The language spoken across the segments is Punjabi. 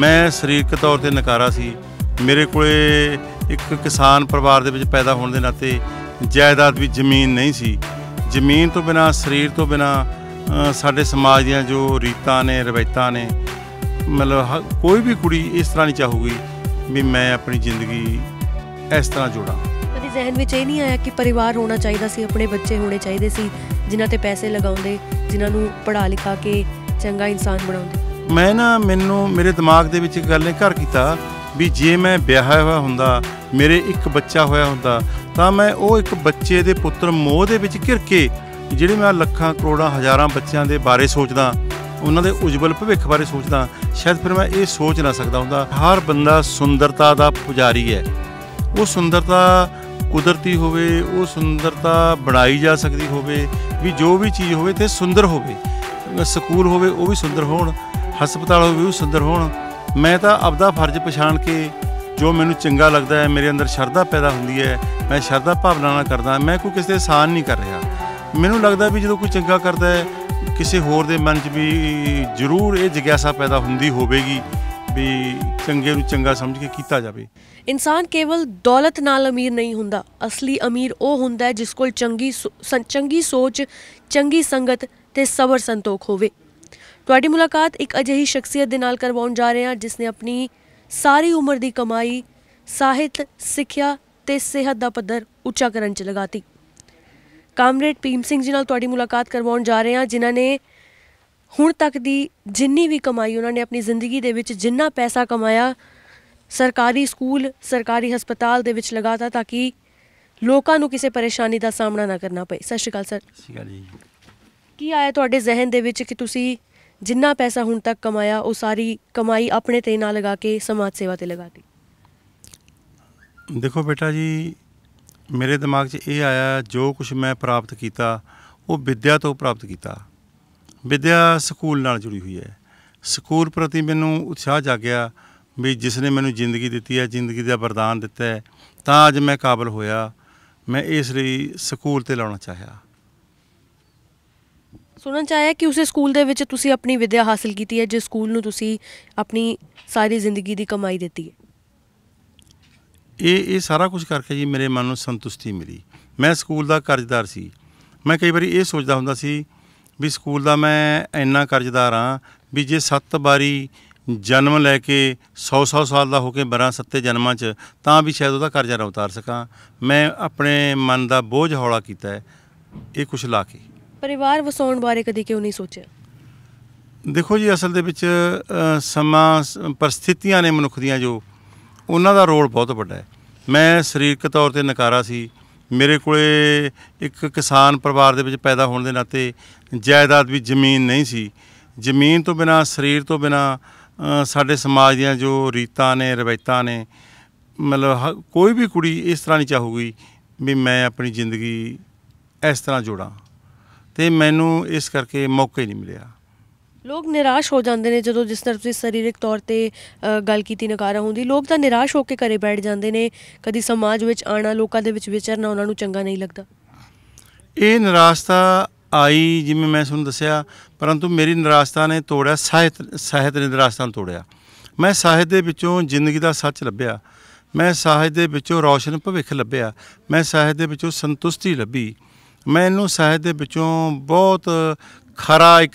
ਮੈਂ ਸਰੀਰਕ ਤੌਰ ਤੇ ਨਕਾਰਾ ਸੀ। ਮੇਰੇ ਕੋਲੇ ਇੱਕ ਕਿਸਾਨ ਪਰਿਵਾਰ ਦੇ ਵਿੱਚ ਪੈਦਾ ਹੋਣ ਦੇ ਨਾਤੇ ਜਾਇਦਾਦ ਵੀ ਜ਼ਮੀਨ ਨਹੀਂ ਸੀ। ਜ਼ਮੀਨ ਤੋਂ ਬਿਨਾ, ਸਰੀਰ ਤੋਂ ਬਿਨਾ ਸਾਡੇ ਸਮਾਜ ਦੀਆਂ ਜੋ ਰੀਤਾਂ ਨੇ, ਰਵਾਇਤਾਂ ਨੇ, ਮਤਲਬ ਹ- ਕੋਈ ਵੀ ਕੁੜੀ ਇਸ ਤਰ੍ਹਾਂ ਨਹੀਂ ਚਾਹੂਗੀ ਵੀ ਮੈਂ ਆਪਣੀ ਜ਼ਿੰਦਗੀ ਇਸ ਤਰ੍ਹਾਂ ਜੋੜਾਂ। ਕਦੀ ਜ਼ਿਹਨ ਵਿੱਚ ਇਹ ਨਹੀਂ ਆਇਆ ਕਿ ਪਰਿਵਾਰ ਹੋਣਾ ਚਾਹੀਦਾ ਸੀ, ਆਪਣੇ ਬੱਚੇ ਹੋਣੇ ਚਾਹੀਦੇ ਸੀ, ਜਿਨ੍ਹਾਂ ਤੇ ਪੈਸੇ ਲਗਾਉਂਦੇ, ਜਿਨ੍ਹਾਂ ਨੂੰ ਪੜ੍ਹਾ ਲਿਖਾ ਕੇ ਚੰਗਾ ਇਨਸਾਨ ਬਣਾਉਂਦੇ। ਮੈਂ ਨਾ ਮੈਨੂੰ ਮੇਰੇ ਦਿਮਾਗ ਦੇ ਵਿੱਚ ਇੱਕ ਗੱਲ ਨੇ ਘਰ ਕੀਤਾ ਵੀ ਜੇ ਮੈਂ ਵਿਆਹਿਆ ਹੋਇਆ ਹੁੰਦਾ, ਮੇਰੇ ਇੱਕ ਬੱਚਾ ਹੋਇਆ ਹੁੰਦਾ, ਤਾਂ ਮੈਂ ਉਹ ਇੱਕ ਬੱਚੇ ਦੇ ਪੁੱਤਰ ਮੋਹ ਦੇ ਵਿੱਚ ਘਿਰ ਕੇ ਜਿਹੜੇ ਮੈਂ ਲੱਖਾਂ, ਕਰੋੜਾਂ, ਹਜ਼ਾਰਾਂ ਬੱਚਿਆਂ ਦੇ ਬਾਰੇ ਸੋਚਦਾ, ਉਹਨਾਂ ਦੇ ਉਜਵਲ ਭਵਿੱਖ ਬਾਰੇ ਸੋਚਦਾ, ਸ਼ਾਇਦ ਫਿਰ ਮੈਂ ਇਹ ਸੋਚ ਨਾ ਸਕਦਾ ਹੁੰਦਾ। ਹਰ ਬੰਦਾ ਸੁੰਦਰਤਾ ਦਾ ਪੁਜਾਰੀ ਹੈ। ਉਹ ਸੁੰਦਰਤਾ ਕੁਦਰਤੀ ਹੋਵੇ, ਉਹ ਸੁੰਦਰਤਾ ਬਣਾਈ ਜਾ ਸਕਦੀ ਹੋਵੇ, ਵੀ ਜੋ ਵੀ ਚੀਜ਼ ਹੋਵੇ ਤੇ ਸੁੰਦਰ ਹੋਵੇ। ਸਕੂਲ ਹੋਵੇ, ਉਹ ਵੀ ਸੁੰਦਰ ਹੋਣ। ਹਸਪਤਾਲ ਹੋਵੇ ਵੀ ਸੁੰਦਰ ਹੋਣ। ਮੈਂ ਤਾਂ ਆਪਦਾ ਫਰਜ਼ ਪਛਾਣ ਕੇ ਜੋ ਮੈਨੂੰ ਚੰਗਾ ਲੱਗਦਾ ਹੈ, ਮੇਰੇ ਅੰਦਰ ਸ਼ਰਧਾ ਪੈਦਾ ਹੁੰਦੀ ਹੈ, ਮੈਂ ਸ਼ਰਧਾ ਭਾਵਨਾ ਨਾਲ ਕਰਦਾ ਮੈਂ ਕੋਈ ਕਿਸੇ ਦੇ ਆਸਾਨ ਨਹੀਂ ਕਰ ਰਿਹਾ। ਮੈਨੂੰ ਲੱਗਦਾ ਵੀ ਜਦੋਂ ਕੋਈ ਚੰਗਾ ਕਰਦਾ ਹੈ, ਕਿਸੇ ਹੋਰ ਦੇ ਮਨ 'ਚ ਵੀ ਜ਼ਰੂਰ ਇਹ ਜਿਗਿਆਸਾ ਪੈਦਾ ਹੁੰਦੀ ਹੋਵੇਗੀ ਵੀ ਚੰਗੇ ਨੂੰ ਚੰਗਾ ਸਮਝ ਕੇ ਕੀਤਾ ਜਾਵੇ। ਇਨਸਾਨ ਕੇਵਲ ਦੌਲਤ ਨਾਲ ਅਮੀਰ ਨਹੀਂ ਹੁੰਦਾ, ਅਸਲੀ ਅਮੀਰ ਉਹ ਹੁੰਦਾ ਹੈ ਜਿਸ ਕੋਲ ਚੰਗੀ ਸੋ- ਚੰਗੀ ਸੋਚ, ਚੰਗੀ ਸੰਗਤ ਤੇ ਸਬਰ ਸੰਤੋਖ ਹੋਵੇ। ਤੁਹਾਡੀ ਮੁਲਾਕਾਤ ਇੱਕ ਅਜਿਹੀ ਸ਼ਖਸੀਅਤ ਦੇ ਨਾਲ ਕਰਵਾਉਣ ਜਾ ਰਹੇ ਹਾਂ ਜਿਸ ਨੇ ਆਪਣੀ ਸਾਰੀ ਉਮਰ ਦੀ ਕਮਾਈ ਸਾਹਿਤ ਸਿੱਖਿਆ ਤੇ ਸਿਹਤ ਦਾ ਪੱਧਰ ਉੱਚਾ ਕਰਨ 'ਚ ਲਗਾਤੀ। ਕਾਮਰੇਡ ਭੀਮ ਸਿੰਘ ਜੀ ਨਾਲ ਤੁਹਾਡੀ ਮੁਲਾਕਾਤ ਕਰਵਾਉਣ ਜਾ ਰਹੇ ਹਾਂ ਜਿਨ੍ਹਾਂ ਨੇ ਹੁਣ ਤੱਕ ਦੀ ਜਿੰਨੀ ਵੀ ਕਮਾਈ ਉਹਨਾਂ ਨੇ ਆਪਣੀ ਜ਼ਿੰਦਗੀ ਦੇ ਵਿੱਚ ਜਿੰਨਾ ਪੈਸਾ ਕਮਾਇਆ ਸਰਕਾਰੀ ਸਕੂਲ ਸਰਕਾਰੀ ਹਸਪਤਾਲ ਦੇ ਵਿੱਚ ਲਗਾਤਾ ਤਾਂ ਕਿ ਲੋਕਾਂ ਨੂੰ ਕਿਸੇ ਪਰੇਸ਼ਾਨੀ ਦਾ ਸਾਹਮਣਾ ਨਾ ਕਰਨਾ ਪਏ। ਸਤਿ ਸ਼੍ਰੀ ਅਕਾਲ ਸਰ। ਸੀਗਾ ਜੀ। ਕੀ ਆਇਆ ਤੁਹਾਡੇ ਜ਼ਿਹਨ ਦੇ ਵਿੱਚ ਕਿ ਤੁਸੀਂ ਜਿੰਨਾ ਪੈਸਾ ਹੁਣ ਤੱਕ ਕਮਾਇਆ, ਉਹ ਸਾਰੀ ਕਮਾਈ ਆਪਣੇ ਤੇ ਨਾ ਲਗਾ ਕੇ ਸਮਾਜ ਸੇਵਾ ਤੇ ਲਗਾਤੀ ਦੇਖੋ ਬੇਟਾ ਜੀ, ਮੇਰੇ ਦਿਮਾਗ 'ਚ ਇਹ ਆਇਆ, ਜੋ ਕੁਝ ਮੈਂ ਪ੍ਰਾਪਤ ਕੀਤਾ, ਉਹ ਵਿਦਿਆ ਤੋਂ ਪ੍ਰਾਪਤ ਕੀਤਾ। ਵਿਦਿਆ ਸਕੂਲ ਨਾਲ ਜੁੜੀ ਹੋਈ ਹੈ। ਸਕੂਲ ਪ੍ਰਤੀ ਮੈਨੂੰ ਉਤਸ਼ਾਹ ਜਾਗਿਆ ਵੀ ਜਿਸ ਨੇ ਮੈਨੂੰ ਜ਼ਿੰਦਗੀ ਦਿੱਤੀ ਹੈ, ਜ਼ਿੰਦਗੀ ਦਾ ਵਰਦਾਨ ਦਿੱਤਾ ਹੈ, ਤਾਂ ਅੱਜ ਮੈਂ ਕਾਬਲ ਹੋਇਆ। ਮੈਂ ਇਸ ਲਈ ਸਕੂਲ ਤੇ ਲਾਉਣਾ ਚਾਹਿਆ। ਸੁਣਨ ਚ ਆਇਆ ਕਿ ਉਸੇ ਸਕੂਲ ਦੇ ਵਿੱਚ ਤੁਸੀਂ ਆਪਣੀ ਵਿੱਦਿਆ ਹਾਸਲ ਕੀਤੀ ਹੈ, ਜਿਸ ਸਕੂਲ ਨੂੰ ਤੁਸੀਂ ਆਪਣੀ ਸਾਰੀ ਜ਼ਿੰਦਗੀ ਦੀ ਕਮਾਈ ਦਿੱਤੀ ਹੈ। ਇਹ ਇਹ ਸਾਰਾ ਕੁਝ ਕਰਕੇ ਜੀ ਮੇਰੇ ਮਨ ਨੂੰ ਸੰਤੁਸ਼ਟੀ ਮਿਲੀ। ਮੈਂ ਸਕੂਲ ਦਾ ਕਰਜ਼ਦਾਰ ਸੀ। ਮੈਂ ਕਈ ਵਾਰੀ ਇਹ ਸੋਚਦਾ ਹੁੰਦਾ ਸੀ ਵੀ ਸਕੂਲ ਦਾ ਮੈਂ ਇੰਨਾ ਕਰਜ਼ਦਾਰ ਹਾਂ ਵੀ ਜੇ ਸੱਤ ਵਾਰੀ ਜਨਮ ਲੈ ਕੇ 100-100 ਸਾਲ ਦਾ ਹੋ ਕੇ ਬਰਾਂ ਸੱਤੇ ਜਨਮਾਂ 'ਚ, ਤਾਂ ਵੀ ਸ਼ਾਇਦ ਉਹਦਾ ਕਰਜ਼ਾ ਨਾ ਉਤਾਰ ਸਕਾਂ। ਮੈਂ ਆਪਣੇ ਮਨ ਦਾ ਬੋਝ ਹੌਲਾ ਕੀਤਾ ਇਹ ਕੁਛ ਲਾ ਕੇ। ਪਰਿਵਾਰ ਵਸਾਉਣ ਬਾਰੇ ਕਦੀ ਕਿਉਂ ਨਹੀਂ ਸੋਚਿਆ? ਦੇਖੋ ਜੀ, ਅਸਲ ਦੇ ਵਿੱਚ ਸਮਾਂ ਪਰਿਸਥਿਤੀਆਂ ਨੇ ਮਨੁੱਖ ਦੀਆਂ ਜੋ, ਉਹਨਾਂ ਦਾ ਰੋਲ ਬਹੁਤ ਵੱਡਾ ਹੈ। ਮੈਂ ਸਰੀਰਕ ਤੌਰ ਤੇ ਨਕਾਰਾ ਸੀ। ਮੇਰੇ ਕੋਲੇ ਇੱਕ ਕਿਸਾਨ ਪਰਿਵਾਰ ਦੇ ਵਿੱਚ ਪੈਦਾ ਹੋਣ ਦੇ ਨਾਤੇ ਜਾਇਦਾਦ ਵੀ ਜ਼ਮੀਨ ਨਹੀਂ ਸੀ। ਜ਼ਮੀਨ ਤੋਂ ਬਿਨਾ, ਸਰੀਰ ਤੋਂ ਬਿਨਾ ਸਾਡੇ ਸਮਾਜ ਦੀਆਂ ਜੋ ਰੀਤਾਂ ਨੇ, ਰਵਾਇਤਾਂ ਨੇ, ਮਤਲਬ ਹ- ਕੋਈ ਵੀ ਕੁੜੀ ਇਸ ਤਰ੍ਹਾਂ ਨਹੀਂ ਚਾਹੂਗੀ ਵੀ ਮੈਂ ਆਪਣੀ ਜ਼ਿੰਦਗੀ ਇਸ ਤਰ੍ਹਾਂ ਜੋੜਾਂ। ਤੇ ਮੈਨੂੰ ਇਸ ਕਰਕੇ ਮੌਕਾ ਹੀ ਨਹੀਂ ਮਿਲਿਆ। ਲੋਕ ਨਿਰਾਸ਼ ਹੋ ਜਾਂਦੇ ਨੇ ਜਦੋਂ ਜਿਸ ਤਰ੍ਹਾਂ ਤੁਸੀਂ ਸਰੀਰਕ ਤੌਰ ਤੇ ਗੱਲ ਕੀਤੀ ਨਕਾਰਾ ਹੁੰਦੀ ਲੋਕ ਤਾਂ ਨਿਰਾਸ਼ ਹੋ ਕੇ ਘਰੇ ਬੈਠ ਜਾਂਦੇ ਨੇ ਕਦੀ ਸਮਾਜ ਵਿੱਚ ਆਣਾ ਲੋਕਾਂ ਦੇ ਵਿੱਚ ਵਿਚਰਨਾ ਉਹਨਾਂ ਨੂੰ ਚੰਗਾ ਨਹੀਂ ਲੱਗਦਾ। ਇਹ ਨਿਰਾਸ਼ਤਾ ਆਈ ਜਿਵੇਂ ਮੈਂ ਤੁਹਾਨੂੰ ਦੱਸਿਆ ਪਰੰਤੂ ਮੇਰੀ ਨਿਰਾਸ਼ਤਾ ਨੇ ਤੋੜਿਆ ਸਾਹਿਤ ਸਾਹਿਤ ਨੇ ਨਿਰਾਸ਼ਤਾ ਨੂੰ ਤੋੜਿਆ। ਮੈਂ ਸਾਹਿਤ ਦੇ ਵਿੱਚੋਂ ਜ਼ਿੰਦਗੀ ਦਾ ਸੱਚ ਲੱਭਿਆ। ਮੈਂ ਸਾਹਿਤ ਦੇ ਵਿੱਚੋਂ ਰੌਸ਼ਨ ਭਵਿੱਖ ਲੱਭਿਆ। ਮੈਂ ਸਾਹਿਤ ਦੇ ਵਿੱਚੋਂ ਸੰਤੁਸ਼ਟੀ ਲੱਭੀ। ਮੈਨੂੰ ਸਾਹਿਤ ਦੇ ਵਿੱਚੋਂ ਬਹੁਤ ਖਰਾ ਇੱਕ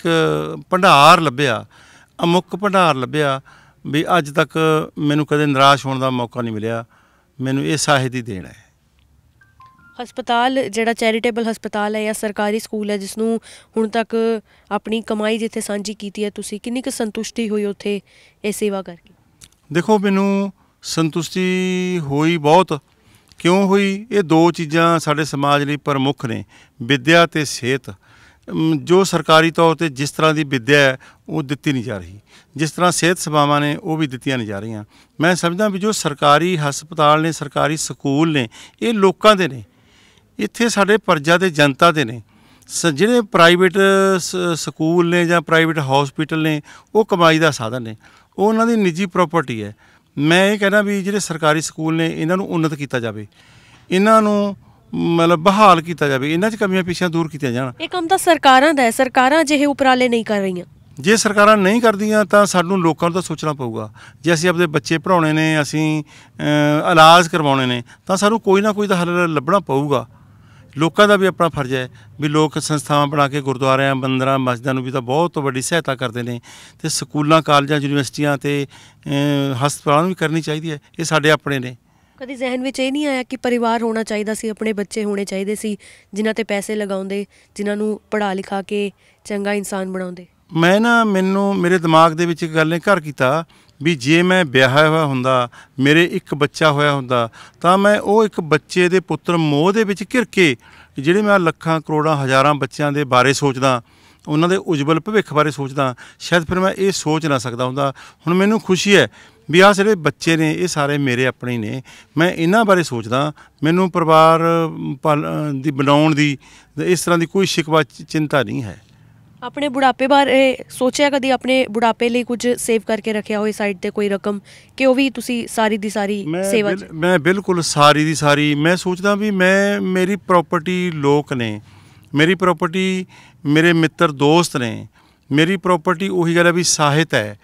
ਭੰਡਾਰ ਲੱਭਿਆ ਅਮੁੱਕ ਭੰਡਾਰ ਲੱਭਿਆ ਵੀ ਅੱਜ ਤੱਕ ਮੈਨੂੰ ਕਦੇ ਨਿਰਾਸ਼ ਹੋਣ ਦਾ ਮੌਕਾ ਨਹੀਂ ਮਿਲਿਆ। ਮੈਨੂੰ ਇਹ ਸਾਹਿਤ ਦੀ ਦੇਣ ਹੈ। ਹਸਪਤਾਲ ਜਿਹੜਾ ਚੈਰੀਟੇਬਲ ਹਸਪਤਾਲ ਹੈ ਜਾਂ ਸਰਕਾਰੀ ਸਕੂਲ ਹੈ ਜਿਸ ਨੂੰ ਹੁਣ ਤੱਕ ਆਪਣੀ ਕਮਾਈ ਜਿੱਥੇ ਸਾਂਝੀ ਕੀਤੀ ਹੈ ਤੁਸੀਂ ਕਿੰਨੀ ਕੁ ਸੰਤੁਸ਼ਟੀ ਹੋਈ ਉੱਥੇ ਇਹ ਸੇਵਾ ਕਰਕੇ? ਦੇਖੋ ਮੈਨੂੰ ਸੰਤੁਸ਼ਟੀ ਹੋਈ ਬਹੁਤ। ਕਿਉਂ ਹੋਈ? ਇਹ ਦੋ ਚੀਜ਼ਾਂ ਸਾਡੇ ਸਮਾਜ ਲਈ ਪ੍ਰਮੁੱਖ ਨੇ, ਵਿੱਦਿਆ ਤੇ ਸਿਹਤ। ਜੋ ਸਰਕਾਰੀ ਤੌਰ ਤੇ ਜਿਸ ਤਰ੍ਹਾਂ ਦੀ ਵਿੱਦਿਆ ਹੈ, ਉਹ ਦਿੱਤੀ ਨਹੀਂ ਜਾ ਰਹੀ। ਜਿਸ ਤਰ੍ਹਾਂ ਸਿਹਤ ਸੇਵਾਵਾਂ ਨੇ, ਉਹ ਵੀ ਦਿੱਤੀਆਂ ਨਹੀਂ ਜਾ ਰਹੀਆਂ। ਮੈਂ ਸਮਝਦਾ ਵੀ ਜੋ ਸਰਕਾਰੀ ਹਸਪਤਾਲ ਨੇ, ਸਰਕਾਰੀ ਸਕੂਲ ਨੇ, ਇਹ ਲੋਕਾਂ ਦੇ ਨੇ। ਇੱਥੇ ਸਾਡੇ ਪਰਜਾ ਤੇ ਜਨਤਾ ਦੇ ਨੇ। ਸ- ਜਿਹੜੇ ਪ੍ਰਾਈਵੇਟ ਸਕੂਲ ਨੇ ਜਾਂ ਪ੍ਰਾਈਵੇਟ ਹਸਪੀਟਲ ਨੇ, ਉਹ ਕਮਾਈ ਦਾ ਸਾਧਨ ਨੇ। ਉਹ ਉਹਨਾਂ ਦੀ ਨਿੱਜੀ ਪ੍ਰਾਪਰਟੀ ਹੈ। ਮੈਂ ਇਹ ਕਹਿੰਦਾ ਵੀ ਜਿਹੜੇ ਸਰਕਾਰੀ ਸਕੂਲ ਨੇ ਇਹਨਾਂ ਨੂੰ ਉન્નਤ ਕੀਤਾ ਜਾਵੇ। ਇਹਨਾਂ ਨੂੰ ਮਤਲਬ ਬਹਾਲ ਕੀਤਾ ਜਾਵੇ। ਇਹਨਾਂ 'ਚ ਕਮੀਆਂ ਪੇਸ਼ੀਆਂ ਦੂਰ ਕੀਤੀਆਂ ਜਾਣ। ਇਹ ਕੰਮ ਤਾਂ ਸਰਕਾਰਾਂ ਦਾ ਹੈ। ਸਰਕਾਰਾਂ ਅਜਿਹੇ ਉਪਰਾਲੇ ਨਹੀਂ ਕਰ ਰਹੀਆਂ। ਜੇ ਸਰਕਾਰਾਂ ਨਹੀਂ ਕਰਦੀਆਂ ਤਾਂ ਸਾਨੂੰ ਲੋਕਾਂ ਨੂੰ ਤਾਂ ਸੋਚਣਾ ਪਊਗਾ। ਜੇ ਅਸੀਂ ਆਪਣੇ ਬੱਚੇ ਪੜਾਉਣੇ ਨੇ ਅਸੀਂ ਇਲਾਜ ਕਰਵਾਉਣੇ ਨੇ ਤਾਂ ਸਾਨੂੰ ਕੋਈ ਨਾ ਕੋਈ ਤਾਂ ਹੱਲ ਲੱਭਣਾ ਪਊਗਾ। ਲੋਕਾਂ ਦਾ ਵੀ ਆਪਣਾ ਫਰਜ਼ ਹੈ ਵੀ ਲੋਕ ਸੰਸਥਾਵਾਂ ਬਣਾ ਕੇ ਗੁਰਦੁਆਰਿਆਂ, ਮੰਦਰਾਂ, ਮਸਜਿਦਾਂ ਨੂੰ ਵੀ ਤਾਂ ਬਹੁਤ ਵੱਡੀ ਸਹਾਇਤਾ ਕਰਦੇ ਨੇ ਤੇ ਸਕੂਲਾਂ, ਕਾਲਜਾਂ, ਯੂਨੀਵਰਸਿਟੀਆਂ ਤੇ ਹਸਪਤਾਲਾਂ ਨੂੰ ਵੀ ਕਰਨੀ ਚਾਹੀਦੀ ਹੈ। ਇਹ ਸਾਡੇ ਆਪਣੇ ਨੇ। ਕਦੀ ਜ਼ਿਹਨ ਵਿੱਚ ਇਹ ਨਹੀਂ ਆਇਆ ਕਿ ਪਰਿਵਾਰ ਹੋਣਾ ਚਾਹੀਦਾ ਸੀ, ਆਪਣੇ ਬੱਚੇ ਹੋਣੇ ਚਾਹੀਦੇ ਸੀ, ਜਿਨ੍ਹਾਂ ਤੇ ਪੈਸੇ ਲਗਾਉਂਦੇ, ਜਿਨ੍ਹਾਂ ਨੂੰ ਪੜ੍ਹਾ ਲਿਖਾ ਕੇ ਚੰਗਾ ਇਨਸਾਨ ਬਣਾਉਂਦੇ? ਮੈਂ ਨਾ ਮੈਨੂੰ ਮੇਰੇ ਦਿਮਾਗ ਦੇ ਵਿੱਚ ਇੱਕ ਗੱਲ ਨੇ ਘਰ ਕੀਤਾ ਵੀ ਜੇ ਮੈਂ ਵਿਆਹਿਆ ਹੋਇਆ ਹੁੰਦਾ, ਮੇਰੇ ਇੱਕ ਬੱਚਾ ਹੋਇਆ ਹੁੰਦਾ, ਤਾਂ ਮੈਂ ਉਹ ਇੱਕ ਬੱਚੇ ਦੇ ਪੁੱਤਰ ਮੋਹ ਦੇ ਵਿੱਚ ਘਿਰ ਕੇ ਜਿਹੜੇ ਮੈਂ ਲੱਖਾਂ, ਕਰੋੜਾਂ, ਹਜ਼ਾਰਾਂ ਬੱਚਿਆਂ ਦੇ ਬਾਰੇ ਸੋਚਦਾ, ਉਹਨਾਂ ਦੇ ਉਜਵਲ ਭਵਿੱਖ ਬਾਰੇ ਸੋਚਦਾ, ਸ਼ਾਇਦ ਫਿਰ ਮੈਂ ਇਹ ਸੋਚ ਨਾ ਸਕਦਾ ਹੁੰਦਾ। ਹੁਣ ਮੈਨੂੰ ਖੁਸ਼ੀ ਹੈ ਵੀ ਆਹ ਜਿਹੜੇ ਬੱਚੇ ਨੇ, ਇਹ ਸਾਰੇ ਮੇਰੇ ਆਪਣੇ ਹੀ ਨੇ। ਮੈਂ ਇਹਨਾਂ ਬਾਰੇ ਸੋਚਦਾ, ਮੈਨੂੰ ਪਰਿਵਾਰ, ਪਾਲ- ਦੀ ਬਣਾਉਣ ਦੀ, ਇਸ ਤਰ੍ਹਾਂ ਦੀ ਕੋਈ ਸ਼ਿਕਵਾ ਚਿੰਤਾ ਨਹੀਂ ਹੈ। ਆਪਣੇ ਬੁਢਾਪੇ ਬਾਰੇ ਸੋਚਿਆ ਕਦੀ ਆਪਣੇ ਬੁਢਾਪੇ ਲਈ ਕੁਝ ਸੇਵ ਕਰਕੇ ਰੱਖਿਆ ਹੋਏ ਸਾਈਡ ਤੇ ਕੋਈ ਰਕਮ ਕਿ ਉਹ ਵੀ ਤੁਸੀਂ ਸਾਰੀ ਦੀ ਸਾਰੀ ਸੇਵਾ ਮੈਂ ਬਿਲਕੁਲ ਸਾਰੀ ਦੀ ਸਾਰੀ। ਮੈਂ ਸੋਚਦਾ ਵੀ ਮੈਂ ਮੇਰੀ ਪ੍ਰਾਪਰਟੀ ਲੋਕ ਨੇ। ਮੇਰੀ ਪ੍ਰਾਪਰਟੀ ਮੇਰੇ ਮਿੱਤਰ ਦੋਸਤ ਨੇ। ਮੇਰੀ ਪ੍ਰਾਪਰਟੀ ਉਹੀ ਗੱਲ ਹੈ ਵੀ ਸਾਹਿਤ ਹੈ।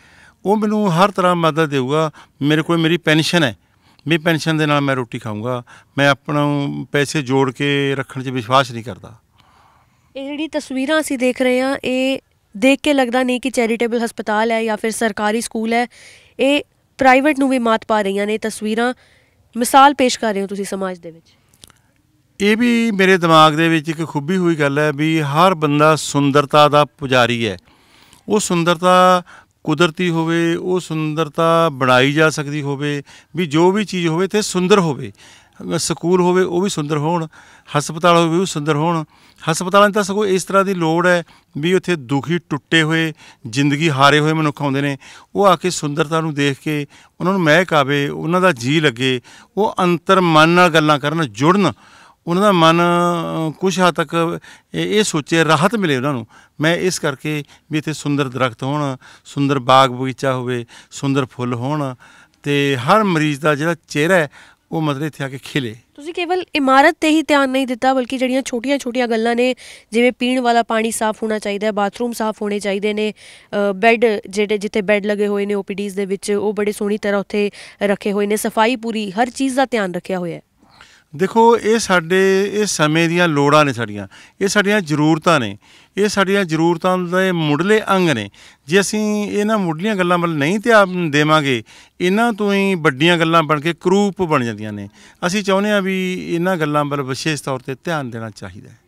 ਉਹ ਮੈਨੂੰ ਹਰ ਤਰ੍ਹਾਂ ਮਦਦ ਦੇਊਗਾ। ਮੇਰੇ ਕੋਲ ਮੇਰੀ ਪੈਨਸ਼ਨ ਹੈ। ਵੀ ਪੈਨਸ਼ਨ ਦੇ ਨਾਲ ਮੈਂ ਰੋਟੀ ਖਾਊਂਗਾ। ਮੈਂ ਆਪਣਾ ਪੈਸੇ ਜੋੜ ਕੇ ਰੱਖਣ 'ਚ ਵਿਸ਼ਵਾਸ ਨਹੀਂ ਕਰਦਾ। ਇਹ ਜਿਹੜੀ ਤਸਵੀਰਾਂ ਅਸੀਂ ਦੇਖ ਰਹੇ ਹਾਂ, ਇਹ ਦੇਖ ਕੇ ਲੱਗਦਾ ਨਹੀਂ ਕਿ ਚੈਰੀਟੇਬਲ ਹਸਪਤਾਲ ਹੈ ਜਾਂ ਫਿਰ ਸਰਕਾਰੀ ਸਕੂਲ ਹੈ। ਇਹ ਪ੍ਰਾਈਵੇਟ ਨੂੰ ਵੀ ਮਾਤ ਪਾ ਰਹੀਆਂ ਨੇ ਇਹ ਤਸਵੀਰਾਂ। ਮਿਸਾਲ ਪੇਸ਼ ਕਰ ਰਹੇ ਹੋ ਤੁਸੀਂ ਸਮਾਜ ਦੇ ਵਿੱਚ। ਇਹ ਵੀ ਮੇਰੇ ਦਿਮਾਗ ਦੇ ਵਿੱਚ ਇੱਕ ਖੁੱਬੀ ਹੋਈ ਗੱਲ ਹੈ ਵੀ ਹਰ ਬੰਦਾ ਸੁੰਦਰਤਾ ਦਾ ਪੁਜਾਰੀ ਹੈ। ਉਹ ਸੁੰਦਰਤਾ ਕੁਦਰਤੀ ਹੋਵੇ, ਉਹ ਸੁੰਦਰਤਾ ਬਣਾਈ ਜਾ ਸਕਦੀ ਹੋਵੇ, ਵੀ ਜੋ ਵੀ ਚੀਜ਼ ਹੋਵੇ ਤੇ ਸੁੰਦਰ ਹੋਵੇ। ਸਕੂਲ ਹੋਵੇ ਉਹ ਵੀ ਸੁੰਦਰ ਹੋਣ ਹਸਪਤਾਲ ਹੋਵੇ ਉਹ ਵੀ ਸੁੰਦਰ ਹੋਣ। ਹਸਪਤਾਲਾਂ 'ਚ ਤਾਂ ਸਗੋਂ ਇਸ ਤਰ੍ਹਾਂ ਦੀ ਲੋੜ ਹੈ ਵੀ ਉੱਥੇ ਦੁਖੀ ਟੁੱਟੇ ਹੋਏ ਜ਼ਿੰਦਗੀ ਹਾਰੇ ਹੋਏ ਮਨੁੱਖ ਆਉਂਦੇ ਨੇ। ਉਹ ਆ ਕੇ ਸੁੰਦਰਤਾ ਨੂੰ ਦੇਖ ਕੇ ਉਹਨਾਂ ਨੂੰ ਮਹਿਕ ਆਵੇ ਉਹਨਾਂ ਦਾ ਜੀ ਲੱਗੇ ਉਹ ਅੰਤਰ ਮਨ ਨਾਲ ਗੱਲਾਂ ਕਰਨ ਜੁੜਨ। ਉਹਨਾਂ ਦਾ ਮਨ ਅ, ਕੁਛ ਹੱਦ ਤੱਕ ਇਹ ਇਹ ਸੋਚੇ ਰਾਹਤ ਮਿਲੇ ਉਹਨਾਂ ਨੂੰ। ਮੈਂ ਇਸ ਕਰਕੇ ਵੀ ਇੱਥੇ ਸੁੰਦਰ ਦਰਖਤ ਹੋਣ ਸੁੰਦਰ ਬਾਗ ਬਗੀਚਾ ਹੋਵੇ ਸੁੰਦਰ ਫੁੱਲ ਹੋਣ ਤੇ ਹਰ ਮਰੀਜ਼ ਦਾ ਜਿਹੜਾ ਚਿਹਰਾ ਹੈ ਉਹ ਮਤਲਬ ਇੱਥੇ ਆ ਕੇ ਖਿਲੇ। ਤੁਸੀਂ ਕੇਵਲ ਇਮਾਰਤ ਤੇ ਹੀ ਧਿਆਨ ਨਹੀਂ ਦਿੱਤਾ, ਬਲਕਿ ਜਿਹੜੀਆਂ ਛੋਟੀਆਂ-ਛੋਟੀਆਂ ਗੱਲਾਂ ਨੇ, ਜਿਵੇਂ ਪੀਣ ਵਾਲਾ ਪਾਣੀ ਸਾਫ਼ ਹੋਣਾ ਚਾਹੀਦਾ ਹੈ, ਬਾਥਰੂਮ ਸਾਫ਼ ਹੋਣੇ ਚਾਹੀਦੇ ਨੇ ਬੈੱਡ ਜਿਹੜੇ ਜਿੱਥੇ ਬੈੱਡ ਲੱਗੇ ਹੋਏ ਨੇ ਓਪੀਡੀਜ਼ ਦੇ ਵਿੱਚ, ਉਹ ਬੜੇ ਸੋਹਣੀ ਤਰ੍ਹਾਂ ਉੱਥੇ ਰੱਖੇ ਹੋਏ ਨੇ, ਸਫ਼ਾਈ ਪੂਰੀ ਹਰ ਚੀਜ਼ ਦਾ ਧਿਆਨ ਰੱਖਿਆ ਹੋਇਆ ਹੈ। ਦੇਖੋ ਇਹ ਸਾਡੇ ਇਹ ਸਮੇਂ ਦੀਆਂ ਲੋੜਾਂ ਨੇ ਸਾਡੀਆਂ। ਇਹ ਸਾਡੀਆਂ ਜ਼ਰੂਰਤਾਂ ਨੇ। ਇਹ ਸਾਡੀਆਂ ਜ਼ਰੂਰਤਾਂ ਦੇ ਮੁੱਢਲੇ ਅੰਗ ਨੇ। ਜੇ ਅਸੀਂ ਇਹਨਾਂ ਮੁੱਢਲੀਆਂ ਗੱਲਾਂ ਵੱਲ ਨਹੀਂ ਧਿਆਨ ਦੇਵਾਂਗੇ ਇਹਨਾਂ ਤੋਂ ਹੀ ਵੱਡੀਆਂ ਗੱਲਾਂ ਬਣ ਕੇ ਕਰੂਪ ਬਣ ਜਾਂਦੀਆਂ ਨੇ। ਅਸੀਂ ਚਾਹੁੰਦੇ ਹਾਂ ਵੀ ਇਹਨਾਂ ਗੱਲਾਂ ਵੱਲ ਵਿਸ਼ੇਸ਼ ਤੌਰ ਤੇ ਧਿਆਨ ਦੇਣਾ ਚਾਹੀਦਾ ਹੈ।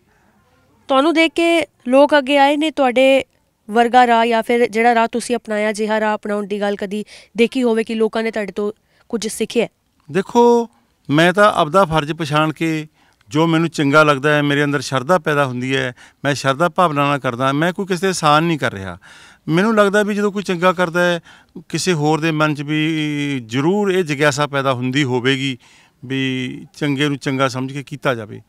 ਤੁਹਾਨੂੰ ਦੇਖ ਕੇ ਲੋਕ ਅੱਗੇ ਆਏ ਨੇ ਤੁਹਾਡੇ ਵਰਗਾ ਰਾਹ ਜਾਂ ਫਿਰ ਜਿਹੜਾ ਰਾਹ ਤੁਸੀਂ ਅਪਣਾਇਆ ਜਿਹਾ ਰਾਹ ਅਪਣਾਉਣ ਦੀ ਗੱਲ ਕਦੀ ਦੇਖੀ ਹੋਵੇ ਕਿ ਲੋਕਾਂ ਨੇ ਤੁਹਾਡੇ ਤੋਂ ਕੁਝ ਸਿੱਖਿਆ ਦੇਖੋ ਮੈਂ ਤਾਂ ਆਪਦਾ ਫਰਜ਼ ਪਛਾਣ ਕੇ ਜੋ ਮੈਨੂੰ ਚੰਗਾ ਲੱਗਦਾ ਹੈ, ਮੇਰੇ ਅੰਦਰ ਸ਼ਰਧਾ ਪੈਦਾ ਹੁੰਦੀ ਹੈ, ਮੈਂ ਸ਼ਰਧਾ ਭਾਵਨਾ ਨਾਲ ਕਰਦਾ, ਮੈਂ ਕੋਈ ਕਿਸੇ ਦੇ ਆਸਾਨ ਨਹੀਂ ਕਰ ਰਿਹਾ। ਮੈਨੂੰ ਲੱਗਦਾ ਵੀ ਜਦੋਂ ਕੋਈ ਚੰਗਾ ਕਰਦਾ ਹੈ, ਕਿਸੇ ਹੋਰ ਦੇ ਮਨ 'ਚ ਵੀ ਜ਼ਰੂਰ ਇਹ ਜਗਿਆਸਾ ਪੈਦਾ ਹੁੰਦੀ ਹੋਵੇਗੀ ਵੀ ਚੰਗੇ ਨੂੰ ਚੰਗਾ ਸਮਝ ਕੇ ਕੀਤਾ ਜਾਵੇ,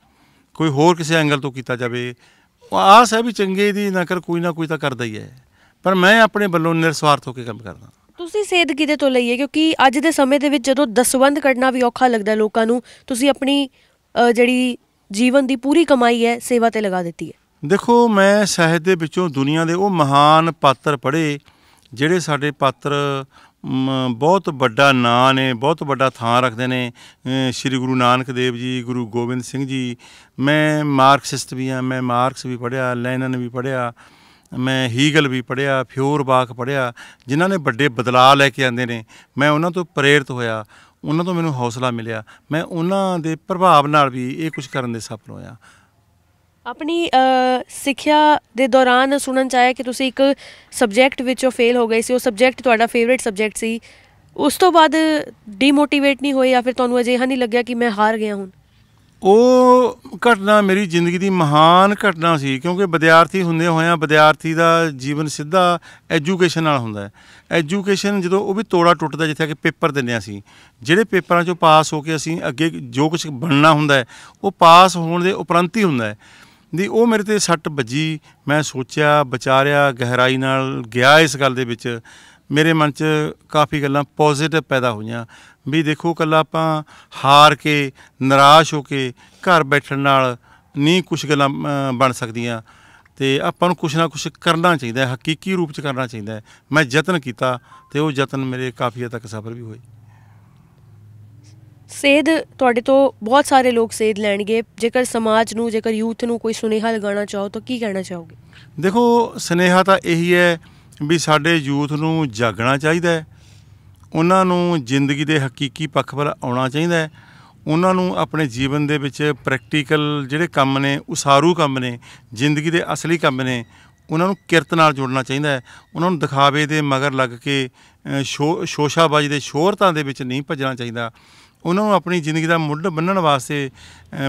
ਕੋਈ ਹੋਰ ਕਿਸੇ ਐਂਗਲ ਤੋਂ ਕੀਤਾ ਜਾਵੇ। ਆਸ ਹੈ ਵੀ ਚੰਗੇ ਦੀ ਨਾ ਕਰ ਕੋਈ ਨਾ ਕੋਈ ਤਾਂ ਕਰਦਾ ਹੀ ਹੈ। ਪਰ ਮੈਂ ਆਪਣੇ ਵੱਲੋਂ ਨਿਰਸਵਾਰਥ ਹੋ ਕੇ ਕੰਮ ਕਰਦਾ। ਤੁਸੀਂ ਸੇਧ ਕਿਹਦੇ ਤੋਂ ਲਈਏ ਕਿਉਂਕਿ ਅੱਜ ਦੇ ਸਮੇਂ ਦੇ ਵਿੱਚ ਜਦੋਂ ਦਸਵੰਧ ਕੱਢਣਾ ਵੀ ਔਖਾ ਲੱਗਦਾ ਲੋਕਾਂ ਨੂੰ, ਤੁਸੀਂ ਆਪਣੀ ਜਿਹੜੀ ਜੀਵਨ ਦੀ ਪੂਰੀ ਕਮਾਈ ਹੈ, ਸੇਵਾ ਤੇ ਲਗਾ ਦਿੱਤੀ ਹੈ। ਦੇਖੋ, ਮੈਂ ਸਾਹਿਤ ਦੇ ਵਿੱਚੋਂ ਦੁਨੀਆ ਦੇ ਉਹ ਮਹਾਨ ਪਾਤਰ ਪੜ੍ਹੇ, ਜਿਹੜੇ ਸਾਡੇ ਪਾਤਰ ਬਹੁਤ ਵੱਡਾ ਨਾਂ ਨੇ, ਬਹੁਤ ਵੱਡਾ ਥਾਂ ਰੱਖਦੇ ਨੇ ਸ਼੍ਰੀ ਗੁਰੂ ਨਾਨਕ ਦੇਵ ਜੀ, ਗੁਰੂ ਗੋਬਿੰਦ ਸਿੰਘ ਜੀ। ਮੈਂ ਮਾਰਕਸਿਸਟ ਵੀ ਹਾਂ, ਮੈਂ ਮਾਰਕਸ ਵੀ ਪੜ੍ਹਿਆ, ਲੈਨਨ ਵੀ ਪੜ੍ਹਿਆ। ਮੈਂ ਹੀਗਲ ਵੀ ਪੜ੍ਹਿਆ ਫਿਓਰਬਾਖ ਪੜ੍ਹਿਆ, ਜਿਨ੍ਹਾਂ ਨੇ ਵੱਡੇ ਬਦਲਾਅ ਲੈ ਕੇ ਆਂਦੇ ਨੇ, ਮੈਂ ਉਹਨਾਂ ਤੋਂ ਪ੍ਰੇਰਿਤ ਹੋਇਆ, ਉਹਨਾਂ ਤੋਂ ਮੈਨੂੰ ਹੌਸਲਾ ਮਿਲਿਆ, ਮੈਂ ਉਹਨਾਂ ਦੇ ਪ੍ਰਭਾਵ ਨਾਲ ਵੀ ਇਹ ਕੁਝ ਕਰਨ ਦੇ ਸਫਲ ਹੋਇਆ। ਆਪਣੀ ਸਿੱਖਿਆ ਦੇ ਦੌਰਾਨ ਸੁਣਨ ਚ ਆਇਆ ਕਿ ਤੁਸੀਂ ਇੱਕ ਸਬਜੈਕਟ ਵਿੱਚੋਂ ਫੇਲ ਹੋ ਗਏ ਸੀ, ਉਹ ਸਬਜੈਕਟ ਤੁਹਾਡਾ ਫੇਵਰਿਟ ਸਬਜੈਕਟ ਸੀ, ਉਸ ਤੋਂ ਬਾਅਦ ਡੀਮੋਟੀਵੇਟ ਨਹੀਂ ਹੋਏ ਜਾਂ ਫਿਰ ਤੁਹਾਨੂੰ ਅਜਿਹਾ ਨਹੀਂ ਲੱਗਿਆ ਕਿ ਮੈਂ ਹਾਰ ਗਿਆ ਹੁਣ? ਉਹ ਘਟਨਾ ਮੇਰੀ ਜ਼ਿੰਦਗੀ ਦੀ ਮਹਾਨ ਘਟਨਾ ਸੀ, ਕਿਉਂਕਿ ਵਿਦਿਆਰਥੀ ਹੁੰਦੇ ਹੋਇਆਂ ਵਿਦਿਆਰਥੀ ਦਾ ਜੀਵਨ ਸਿੱਧਾ ਐਜੂਕੇਸ਼ਨ ਨਾਲ ਹੁੰਦਾ ਹੈ। ਐਜੂਕੇਸ਼ਨ ਜਦੋਂ ਉਹ ਵੀ ਤੋੜਾ ਟੁੱਟਦਾ, ਜਿੱਥੇ ਕਿ ਪੇਪਰ ਦਿੰਦੇ ਹਾਂ ਅਸੀਂ, ਜਿਹੜੇ ਪੇਪਰਾਂ ਚੋਂ ਪਾਸ ਹੋ ਕੇ ਅਸੀਂ ਅੱਗੇ ਜੋ ਕੁਝ ਬਣਨਾ ਹੁੰਦਾ ਹੈ, ਉਹ ਪਾਸ ਹੋਣ ਦੇ ਉਪਰੰਤ ਹੀ ਹੁੰਦਾ ਹੈ। ਦੀ ਉਹ ਮੇਰੇ ਤੇ ਸੱਟ ਵੱਜੀ, ਮੈਂ ਸੋਚਿਆ, ਵਿਚਾਰਿਆ, ਗਹਿਰਾਈ ਨਾਲ ਗਿਆ ਇਸ ਗੱਲ ਦੇ ਵਿੱਚ। ਮੇਰੇ ਮਨ 'ਚ ਕਾਫੀ ਗੱਲਾਂ ਪੋਜ਼ਿਟਿਵ ਪੈਦਾ ਹੋਈਆਂ। ਵੀ ਦੇਖੋ ਕੱਲਾ ਆਪਾਂ ਹਾਰ ਕੇ ਨਿਰਾਸ਼ ਹੋ ਕੇ ਘਰ ਬੈਠਣ ਨਾਲ ਨਹੀਂ ਕੁਝ ਗੱਲਾਂ ਬਣ ਸਕਦੀਆਂ। ਤੇ ਆਪਾਂ ਨੂੰ ਕੁਛ ਨਾ ਕੁਛ ਕਰਨਾ ਚਾਹੀਦਾ ਹੈ ਹਕੀਕੀ ਰੂਪ ਚ ਕਰਨਾ ਚਾਹੀਦਾ ਹੈ। ਮੈਂ ਯਤਨ ਕੀਤਾ ਤੇ ਉਹ ਯਤਨ ਮੇਰੇ ਕਾਫੀ ਹੱਦ ਤੱਕ ਸਫਲ ਵੀ ਹੋਏ। ਸੇਧ ਤੁਹਾਡੇ ਤੋਂ ਬਹੁਤ ਸਾਰੇ ਲੋਕ ਸੇਧ ਲੈਣਗੇ। ਜੇਕਰ ਸਮਾਜ ਨੂੰ ਜੇਕਰ ਯੂਥ ਨੂੰ ਕੋਈ ਸੁਨੇਹਾ ਲਗਾਉਣਾ ਚਾਹੋ ਤਾਂ ਕੀ ਕਹਿਣਾ ਚਾਹੋਗੇ? ਦੇਖੋ ਸਨੇਹਾ ਤਾਂ ਇਹੀ ਹੈ ਵੀ ਸਾਡੇ ਯੂਥ ਨੂੰ ਜਾਗਣਾ ਚਾਹੀਦਾ ਹੈ। ਉਹਨਾਂ ਨੂੰ ਜ਼ਿੰਦਗੀ ਦੇ ਹਕੀਕੀ ਪੱਖ ਵੱਲ ਆਉਣਾ ਚਾਹੀਦਾ ਹੈ। ਉਹਨਾਂ ਨੂੰ ਆਪਣੇ ਜੀਵਨ ਦੇ ਵਿੱਚ ਪ੍ਰੈਕਟੀਕਲ ਜਿਹੜੇ ਕੰਮ ਨੇ, ਉਸਾਰੂ ਕੰਮ ਨੇ, ਜ਼ਿੰਦਗੀ ਦੇ ਅਸਲੀ ਕੰਮ ਨੇ, ਉਹਨਾਂ ਨੂੰ ਕਿਰਤ ਨਾਲ ਜੋੜਨਾ ਚਾਹੀਦਾ ਹੈ। ਉਹਨਾਂ ਨੂੰ ਦਿਖਾਵੇ ਦੇ ਮਗਰ ਲੱਗ ਕੇ ਸ਼ੋ, ਸ਼ੋਸ਼ਾਬਾਜ਼ੀ ਦੇ ਸ਼ੋਹਰਤਾਂ ਦੇ ਵਿੱਚ ਨਹੀਂ ਭੱਜਣਾ ਚਾਹੀਦਾ। ਉਹਨਾਂ ਨੂੰ ਆਪਣੀ ਜ਼ਿੰਦਗੀ ਦਾ ਮੁੱਢ ਬੰਨਣ ਵਾਸਤੇ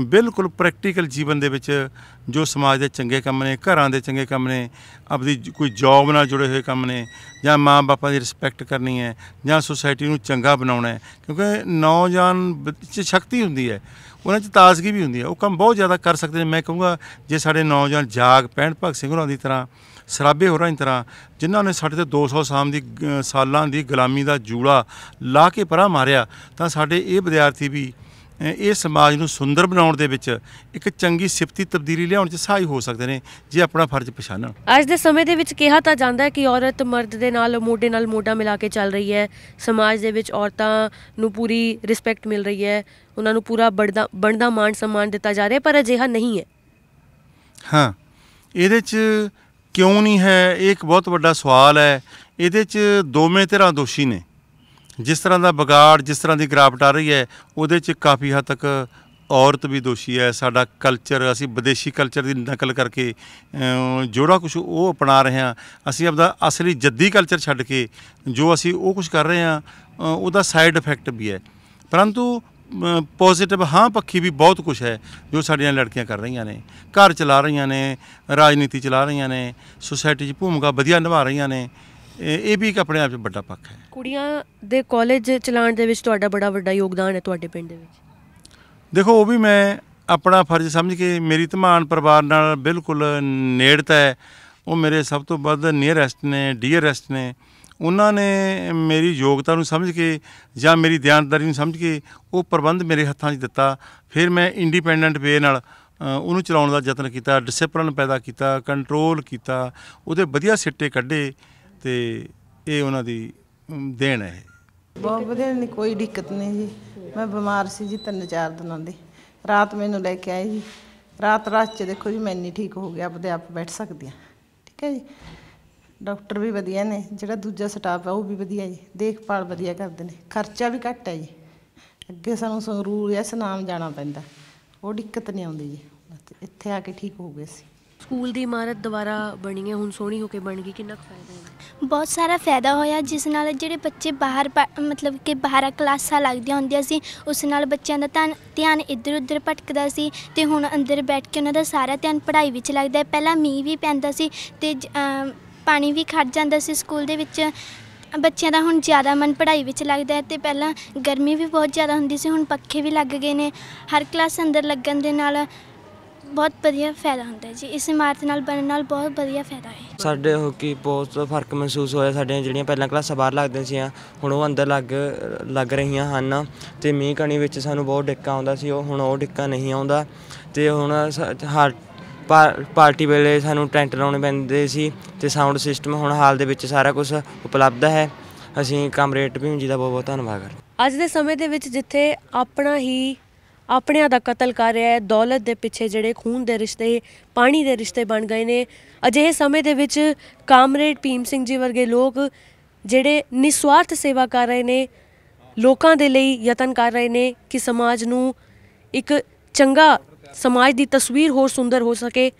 ਬਿਲਕੁਲ ਪ੍ਰੈਕਟੀਕਲ ਜੀਵਨ ਦੇ ਵਿੱਚ ਜੋ ਸਮਾਜ ਦੇ ਚੰਗੇ ਕੰਮ ਨੇ, ਘਰਾਂ ਦੇ ਚੰਗੇ ਕੰਮ ਨੇ, ਆਪਦੀ ਕੋਈ ਜੌਬ ਨਾਲ ਜੁੜੇ ਹੋਏ ਕੰਮ ਨੇ, ਜਾਂ ਮਾਂ-ਬਾਪਾਂ ਦੀ ਰਿਸਪੈਕਟ ਕਰਨੀ ਹੈ, ਜਾਂ ਸੁਸਾਇਟੀ ਨੂੰ ਚੰਗਾ ਬਣਾਉਣਾ ਹੈ, ਕਿਉਂਕਿ ਨੌਜਵਾਨ ਵਿੱਚ ਸ਼ਕਤੀ ਹੁੰਦੀ ਹੈ, ਉਹਨਾਂ 'ਚ ਤਾਜ਼ਗੀ ਵੀ ਹੁੰਦੀ ਹੈ, ਉਹ ਕੰਮ ਬਹੁਤ ਜ਼ਿਆਦਾ ਕਰ ਸਕਦੇ ਨੇ। ਮੈਂ ਕਹੂੰਗਾ, ਜੇ ਸਾਡੇ ਨੌਜਵਾਨ ਜਾਗ ਪੈਣ ਭਗਤ ਸਿੰਘ ਹੋਰਾਂ ਦੀ ਤਰ੍ਹਾਂ ਸਰਾਬੇ ਹੋਰਾਂ ਦੀ ਤਰ੍ਹਾਂ ਜਿਨ੍ਹਾਂ ਨੇ ਸਾਡੇ ਤੇ 200 ਸਾਲ ਦੀ ਸਾਲਾਂ ਦੀ ਗੁਲਾਮੀ ਦਾ ਜੂੜਾ ਲਾ ਕੇ ਪਰਾਂ ਮਾਰਿਆ ਤਾਂ ਸਾਡੇ ਇਹ ਵਿਦਿਆਰਥੀ ਵੀ ਇਹ ਸਮਾਜ ਨੂੰ ਸੁੰਦਰ ਬਣਾਉਣ ਦੇ ਵਿੱਚ ਇੱਕ ਚੰਗੀ ਸਿਫਤੀ ਤਬਦੀਲੀ ਲਿਆਉਣ 'ਚ ਸਹਾਈ ਹੋ ਸਕਦੇ ਨੇ ਜੇ ਆਪਣਾ ਫਰਜ਼ ਪਛਾਣਨ ਅੱਜ ਦੇ ਸਮੇਂ ਦੇ ਵਿੱਚ ਕਿਹਾ ਤਾਂ ਜਾਂਦਾ ਹੈ ਕਿ ਔਰਤ ਮਰਦ ਦੇ ਨਾਲ ਮੋਢੇ ਨਾਲ ਮੋਢਾ ਮਿਲਾ ਕੇ ਚੱਲ ਰਹੀ ਹੈ। ਸਮਾਜ ਦੇ ਵਿੱਚ ਔਰਤਾਂ ਨੂੰ ਪੂਰੀ ਰਿਸਪੈਕਟ ਮਿਲ ਰਹੀ ਹੈ। ਉਹਨਾਂ ਨੂੰ ਪੂਰਾ ਬਣਦਾ ਬਣਦਾ ਮਾਣ ਸਨਮਾਨ ਦਿੱਤਾ ਜਾ ਰਿਹਾ ਪਰ ਅਜਿਹਾ ਨਹੀਂ ਹੈ। ਹਾਂ ਇਹਦੇ 'ਚ ਕਿਉਂ ਨਹੀਂ ਹੈ? ਇਹ ਇੱਕ ਬਹੁਤ ਵੱਡਾ ਸਵਾਲ ਹੈ। ਇਹਦੇ 'ਚ ਦੋਵੇਂ ਧਿਰਾਂ ਦੋਸ਼ੀ ਨੇ। ਜਿਸ ਤਰ੍ਹਾਂ ਦਾ ਵਿਗਾੜ ਜਿਸ ਤਰ੍ਹਾਂ ਦੀ ਗਿਰਾਵਟ ਆ ਰਹੀ ਹੈ, ਉਹਦੇ 'ਚ ਕਾਫੀ ਹੱਦ ਤੱਕ ਔਰਤ ਵੀ ਦੋਸ਼ੀ ਹੈ। ਸਾਡਾ ਕਲਚਰ ਅਸੀਂ ਵਿਦੇਸ਼ੀ ਕਲਚਰ ਦੀ ਨਕਲ ਕਰਕੇ ਜੋੜਾ ਜਿਹੜਾ ਕੁਝ ਉਹ ਅਪਣਾ ਰਹੇ ਹਾਂ। ਅਸੀਂ ਆਪਦਾ ਅਸਲੀ ਜੱਦੀ ਕਲਚਰ ਛੱਡ ਕੇ ਜੋ ਅਸੀਂ ਉਹ ਕੁਝ ਕਰ ਰਹੇ ਹਾਂ ਉਹਦਾ ਸਾਈਡ ਇਫੈਕਟ ਵੀ ਹੈ। ਪਰੰਤੂ ਪੋਜ਼ਿਟਿਵ ਹਾਂ ਪੱਖੀ ਵੀ ਬਹੁਤ ਕੁਝ ਹੈ ਜੋ ਸਾਡੀਆਂ ਲੜਕੀਆਂ ਕਰ ਰਹੀਆਂ ਨੇ। ਘਰ ਚਲਾ ਰਹੀਆਂ ਨੇ ਰਾਜਨੀਤੀ ਚਲਾ ਰਹੀਆਂ ਨੇ ਸੁਸਾਇਟੀ 'ਚ ਭੂਮਿਕਾ ਵਧੀਆ ਨਿਭਾ ਰਹੀਆਂ ਨੇ। ਇਹ ਵੀ ਇੱਕ ਆਪਣੇ ਆਪ 'ਚ ਵੱਡਾ ਪੱਖ ਹੈ। ਕੁੜੀਆਂ ਦੇ ਕਾਲਜ ਚਲਾਉਣ ਦੇ ਵਿੱਚ ਤੁਹਾਡਾ ਬੜਾ ਵੱਡਾ ਯੋਗਦਾਨ ਹੈ ਤੁਹਾਡੇ ਪਿੰਡ ਦੇ ਵਿੱਚ। ਦੇਖੋ ਉਹ ਵੀ ਮੈਂ ਆਪਣਾ ਫਰਜ਼ ਸਮਝ ਕੇ ਮੇਰੀ ਧਮਾਨ ਪਰਿਵਾਰ ਨਾਲ ਬਿਲਕੁਲ ਨੇੜਤਾ ਹੈ। ਉਹ ਮੇਰੇ ਸਭ ਤੋਂ ਵੱਧ ਨੀਅਰੈਸਟ ਨੇ ਡੀਅਰੈਸਟ ਨੇ। ਉਹਨਾਂ ਨੇ ਮੇਰੀ ਯੋਗਤਾ ਨੂੰ ਸਮਝ ਕੇ ਜਾਂ ਮੇਰੀ ਦਿਆਨਤਦਾਰੀ ਨੂੰ ਸਮਝ ਕੇ ਉਹ ਪ੍ਰਬੰਧ ਮੇਰੇ ਹੱਥਾਂ 'ਚ ਦਿੱਤਾ। ਫਿਰ ਮੈਂ ਇੰਡੀਪੈਂਡੈਂਟ ਵੇ ਨਾਲ ਉਹਨੂੰ ਚਲਾਉਣ ਦਾ ਯਤਨ ਕੀਤਾ ਡਿਸਪਲਿਨ ਪੈਦਾ ਕੀਤਾ ਕੰਟਰੋਲ ਕੀਤਾ, ਉਹਦੇ ਵਧੀਆ ਸਿੱਟੇ ਕੱਢੇ ਤੇ ਇਹ ਉਹਨਾਂ ਦੀ ਦੇਣ ਹੈ ਬਹੁਤ ਵਧੀਆ, ਨਹੀਂ ਕੋਈ ਦਿੱਕਤ ਨਹੀਂ ਜੀ। ਮੈਂ ਬਿਮਾਰ ਸੀ ਜੀ ਤਿੰਨ ਚਾਰ ਦਿਨਾਂ ਦੀ। ਰਾਤ ਮੈਨੂੰ ਲੈ ਕੇ ਆਏ ਜੀ। ਰਾਤ ਰਾਤ ਚ ਦੇਖੋ ਜੀ ਮੈਂ ਇੰਨੀ ਠੀਕ ਹੋ ਗਿਆ, ਆਪਦੇ ਆਪ ਬੈਠ ਸਕਦੀ ਹਾਂ। ਠੀਕ ਹੈ ਜੀ? ਡਾਕਟਰ ਵੀ ਵਧੀਆ ਨੇ ਜਿਹੜਾ ਦੂਜਾ ਸਟਾਫ ਹੈ ਉਹ ਵੀ ਵਧੀਆ ਜੀ ਦੇਖਭਾਲ ਵਧੀਆ ਕਰਦੇ ਨੇ ਖਰਚਾ ਵੀ ਘੱਟ ਹੈ ਜੀ। ਅੱਗੇ ਸਾਨੂੰ ਸੰਗਰੂਰ ਜਾਂ ਸਨਾਮ ਜਾਣਾ ਪੈਂਦਾ ਉਹ ਦਿੱਕਤ ਨਹੀਂ ਆਉਂਦੀ ਜੀ। ਇੱਥੇ ਆ ਕੇ ਠੀਕ ਹੋ ਗਏ ਸੀ ਸਕੂਲ ਦੀ ਇਮਾਰਤ ਦੁਬਾਰਾ ਬਣੀ ਹੈ ਹੁਣ ਸੋਹਣੀ ਹੋ ਕੇ ਬਣ ਗਈ ਕਿੰਨਾ ਕੁ ਫਾਇਦਾ ਹੈ? ਬਹੁਤ ਸਾਰਾ ਫਾਇਦਾ ਹੋਇਆ ਜਿਸ ਨਾਲ ਜਿਹੜੇ ਬੱਚੇ ਬਾਹਰ ਮਤਲਬ ਕਿ ਬਾਹਰ ਕਲਾਸਾਂ ਲੱਗਦੀਆਂ ਹੁੰਦੀਆਂ ਸੀ ਉਸ ਨਾਲ ਬੱਚਿਆਂ ਦਾ ਧਿਆਨ ਧਿਆਨ ਇੱਧਰ ਉੱਧਰ ਭਟਕਦਾ ਸੀ ਤੇ ਹੁਣ ਅੰਦਰ ਬੈਠ ਕੇ ਉਹਨਾਂ ਦਾ ਸਾਰਾ ਧਿਆਨ ਪੜ੍ਹਾਈ ਵਿੱਚ ਲੱਗਦਾ ਹੈ। ਪਹਿਲਾਂ ਮੀਂਹ ਵੀ ਪੈਂਦਾ ਸੀ ਤੇ ਪਾਣੀ ਵੀ ਖੜ ਜਾਂਦਾ ਸੀ ਸਕੂਲ ਦੇ ਵਿੱਚ। ਬੱਚਿਆਂ ਦਾ ਹੁਣ ਜ਼ਿਆਦਾ ਮਨ ਪੜ੍ਹਾਈ ਵਿੱਚ ਲੱਗਦਾ ਹੈ ਤੇ ਪਹਿਲਾਂ ਗਰਮੀ ਵੀ ਬਹੁਤ ਜ਼ਿਆਦਾ ਹੁੰਦੀ ਸੀ, ਹੁਣ ਪੱਖੇ ਵੀ ਲੱਗ ਗਏ ਨੇ। ਹਰ ਕਲਾਸ ਅੰਦਰ ਲੱਗਣ ਦੇ ਨਾਲ ਬਹੁਤ ਵਧੀਆ ਫਾਇਦਾ ਹੁੰਦਾ ਜੀ। ਇਸ ਇਮਾਰਤ ਨਾਲ ਬਣਨ ਨਾਲ ਬਹੁਤ ਵਧੀਆ ਫਾਇਦਾ ਹੈ। ਸਾਡੇ ਹੋ ਕਿ ਬਹੁਤ ਫ਼ਰਕ ਮਹਿਸੂਸ ਹੋਇਆ। ਸਾਡੀਆਂ ਜਿਹੜੀਆਂ ਪਹਿਲਾਂ ਕਲਾਸਾਂ ਬਾਹਰ ਲੱਗਦੀਆਂ ਸੀ ਹੁਣ ਉਹ ਅੰਦਰ ਲੱਗ ਲੱਗ ਰਹੀਆਂ ਹਨ। ਤੇ ਮੀਂਹ ਕਣੀ ਵਿੱਚ ਸਾਨੂੰ ਬਹੁਤ ਡਿੱਕਾ ਆਉਂਦਾ ਸੀ, ਉਹ ਹੁਣ ਉਹ ਡਿੱਕਾ ਨਹੀਂ ਆਉਂਦਾ। ਤੇ ਹੁਣ ਸ- ਹਰ ਪਾਰਟੀ ਵੇਲੇ ਸਾਨੂੰ ਟੈਂਟ ਲਾਉਣੇ ਪੈਂਦੇ ਸੀ ਤੇ ਸਾਊਂਡ ਸਿਸਟਮ ਹੁਣ ਹਾਲ ਦੇ ਵਿੱਚ ਸਾਰਾ ਕੁਝ ਉਪਲਬਧ ਹੈ ਅਸੀਂ ਕਾਮਰੇਟ ਭੀਮ ਜੀ ਦਾ ਬਹੁਤ ਬਹੁਤ ਧੰਨਵਾਦ ਕਰਦੇ ਹਾਂ। ਅੱਜ ਦੇ ਸਮੇਂ ਦੇ ਵਿੱਚ ਜਿੱਥੇ ਆਪਣਾ ਹੀ ਆਪਣਿਆਂ ਦਾ ਕਤਲ ਕਰ ਰਿਹਾ ਹੈ, ਦੌਲਤ ਦੇ ਪਿੱਛੇ ਜਿਹੜੇ ਖੂਨ ਦੇ ਰਿਸ਼ਤੇ, ਪਾਣੀ ਦੇ ਰਿਸ਼ਤੇ ਬਣ ਗਏ ਨੇ, ਅਜਿਹੇ ਸਮੇਂ ਦੇ ਵਿੱਚ ਕਾਮਰੇਡ ਭੀਮ ਸਿੰਘ ਜੀ ਵਰਗੇ ਲੋਕ ਜਿਹੜੇ ਨਿਸਵਾਰਥ ਸੇਵਾ ਕਰ ਰਹੇ ਨੇ, ਲੋਕਾਂ ਦੇ ਲਈ ਯਤਨ ਕਰ ਰਹੇ ਨੇ ਕਿ ਸਮਾਜ ਨੂੰ ਇੱਕ ਚੰਗਾ ਸਮਾਜ ਦੀ ਤਸਵੀਰ ਹੋਰ ਸੁੰਦਰ ਹੋ ਸਕੇ।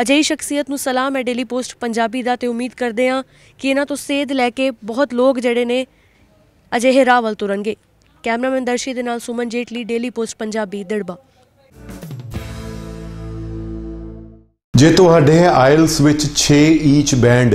ਅਜਿਹੀ ਸ਼ਖਸੀਅਤ ਨੂੰ ਸਲਾਮ ਹੈ ਡੇਲੀ ਪੋਸਟ ਪੰਜਾਬੀ ਦਾ ਤੇ ਉਮੀਦ ਕਰਦੇ ਹਾਂ ਕਿ ਇਹਨਾਂ ਤੋਂ ਸੇਧ ਲੈ ਕੇ ਬਹੁਤ ਲੋਕ ਜਿਹੜੇ ਨੇ ਅਜਿਹੇ ਰਾਹ ਵੱਲ ਤੁਰਨਗੇ। ਕੈਮਰਾਮੈਨ ਦਰਸ਼ੀ ਦੇ ਨਾਲ ਸੁਮਨ ਜੇਟਲੀ ਡੇਲੀ ਪੋਸਟ ਪੰਜਾਬੀ, ਦੜਬਾ। ਜੇ ਤੁਹਾਡੇ ਆਇਲਸ ਵਿੱਚ 6 ਈਚ ਬੈਂਡ